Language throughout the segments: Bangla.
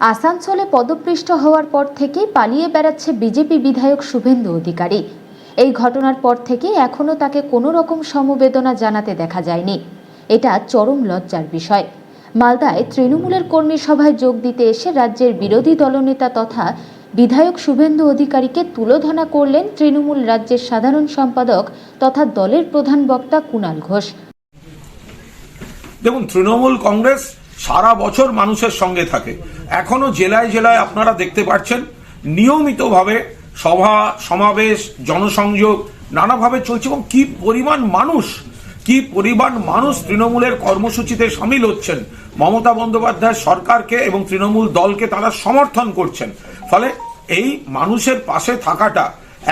আসানসোলে পদপৃষ্ঠ হওয়ার পর থেকেই পালিয়ে বেড়াচ্ছে বিজেপি বিধায়ক শুভেন্দু অধিকারী। এই ঘটনার পর থেকে এখনও তাকে কোনো রকম সমবেদনা জানাতে দেখা যায়নি। এটা চরম লজ্জার বিষয়। মালদায় তৃণমূলের কর্মী সভায় যোগ দিতে এসে রাজ্যের বিরোধী দলনেতা তথা বিধায়ক শুভেন্দু অধিকারীকে তুলোধনা করলেন তৃণমূল রাজ্যের সাধারণ সম্পাদক তথা দলের প্রধান বক্তা কুণাল ঘোষ। দেখুন, তৃণমূল কংগ্রেস সারা বছর মানুষের সঙ্গে থাকে। এখনও জেলায় জেলায় আপনারা দেখতে পাচ্ছেন, নিয়মিতভাবে সভা, সমাবেশ, জনসংযোগ নানাভাবে চলছে এবং কি পরিমাণ মানুষ, কি পরিমাণ মানুষ তৃণমূলের কর্মসূচিতে সামিল হচ্ছেন। মমতা বন্দ্যোপাধ্যায় সরকারকে এবং তৃণমূল দলকে তারা সমর্থন করছেন। ফলে এই মানুষের পাশে থাকাটা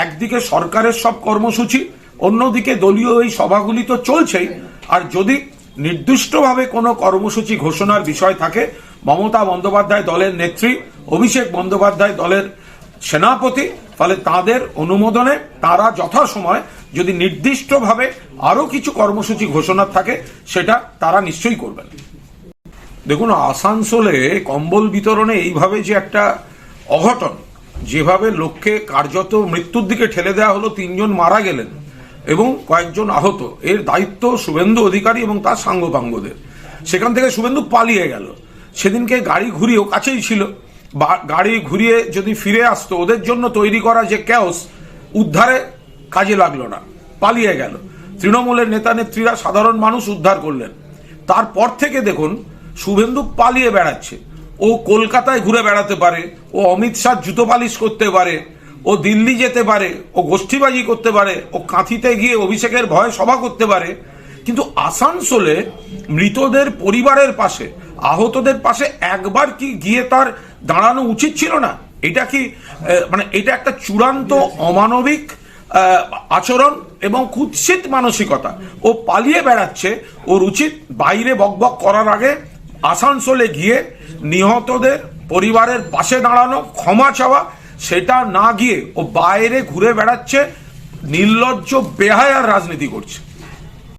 একদিকে সরকারের সব কর্মসূচি, অন্যদিকে দলীয় এই সভাগুলি তো চলছেই। আর যদি নির্দিষ্টভাবে কোনো কর্মসূচি ঘোষণার বিষয় থাকে। মমতা বন্দ্যোপাধ্যায় দলের নেত্রী, অভিষেক বন্দ্যোপাধ্যায় দলের সেনাপতি, ফলে তাদের অনুমোদনে তারা যথাসময় যদি নির্দিষ্টভাবে আরও কিছু কর্মসূচি ঘোষণা থাকে, সেটা তারা নিশ্চয়ই করবেন। দেখুন, আসানসোলে কম্বল বিতরণে এইভাবে যে একটা অঘটন, যেভাবে লোককে কার্যত মৃত্যুর দিকে ঠেলে দেওয়া হলো, তিনজন মারা গেলেন। এবং কয়েকজন আহত। এর দায়িত্ব শুভেন্দু অধিকারী এবং তার সাঙ্গপাঙ্গদের। সেখান থেকে শুভেন্দু পালিয়ে গেল। সেদিনকে গাড়ি ঘুরিয়েও কাছেই ছিল। গাড়ি ঘুরিয়ে যদি ফিরে আসতো, ওদের জন্য তৈরি করা যে ক্যাওস উদ্ধারে কাজে লাগল না। পালিয়ে গেল। তৃণমূলের নেতা নেত্রীরা সাধারণ মানুষ উদ্ধার করলেন। তারপর থেকে দেখুন, শুভেন্দু পালিয়ে বেড়াচ্ছে। ও কলকাতায় ঘুরে বেড়াতে পারে। ও অমিত শাহ জুতো পালিশ করতে পারে। ও দিল্লি যেতে পারে, ও গোষ্ঠীবাজি করতে পারে, ও কাঁথিতে গিয়ে অভিষেকের ভয়ে সভা করতে পারে, কিন্তু আসানসোলে মৃতদের পরিবারের পাশে, আহতদের পাশে একবার কি গিয়ে তার দাঁড়ানো উচিত ছিল না? এটা কি মানে এটা একটা চূড়ান্ত অমানবিক আচরণ এবং কুৎসিত মানসিকতা। ও পালিয়ে বেড়াচ্ছে, ওর উচিত বাইরে বকবক করার আগে আসানসোলে গিয়ে নিহতদের পরিবারের পাশে দাঁড়ানো, ক্ষমা চাওয়া সেটা না গিয়ে ও বাইরে ঘুরে বেড়াচ্ছে নির্লজ্জ বেহায়ার রাজনীতি করছে।